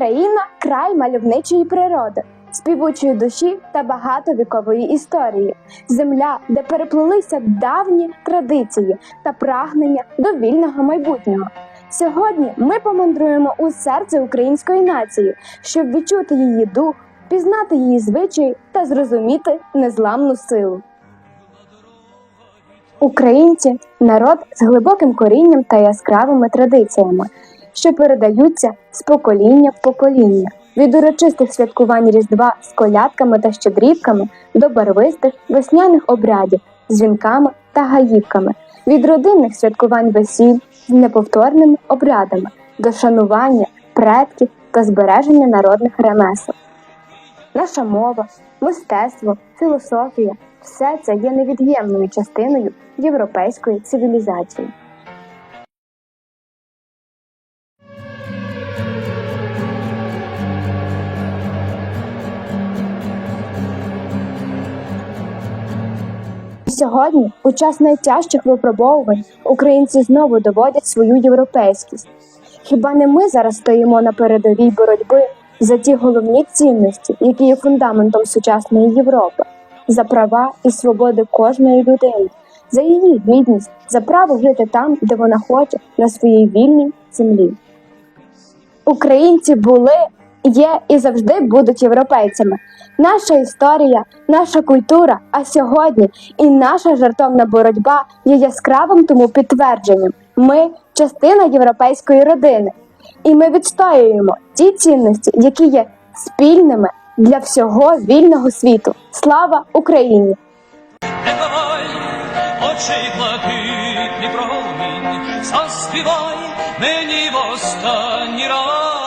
Україна край мальовничої природи, співучої душі та багатовікової історії, земля, де переплилися давні традиції та прагнення до вільного майбутнього. Сьогодні ми помандруємо у серце української нації, щоб відчути її дух, пізнати її звичаї та зрозуміти незламну силу. Українці народ з глибоким корінням та яскравими традиціями, що передаються з покоління в покоління, від урочистих святкувань Різдва з колядками та щедрівками до барвистих весняних обрядів з вінками та гаївками, від родинних святкувань весіль з неповторними обрядами до шанування предків та збереження народних ремесел. Наша мова, мистецтво, філософія все це є невід'ємною частиною європейської цивілізації. Сьогодні, у час найтяжчих випробовувань, українці знову доводять свою європейськість. Хіба не ми зараз стоїмо на передовій боротьби за ті головні цінності, які є фундаментом сучасної Європи, за права і свободи кожної людини, за її гідність, за право жити там, де вона хоче, на своїй вільній землі. Українці були, є і завжди будуть європейцями. Наша історія, наша культура, а сьогодні і наша жартовна боротьба є яскравим тому підтвердженням. Ми частина європейської родини, і ми відстоюємо ті цінності, які є спільними для всього вільного світу. Слава Україні! Очей блакитні промінь, заспівай мені в останній раз.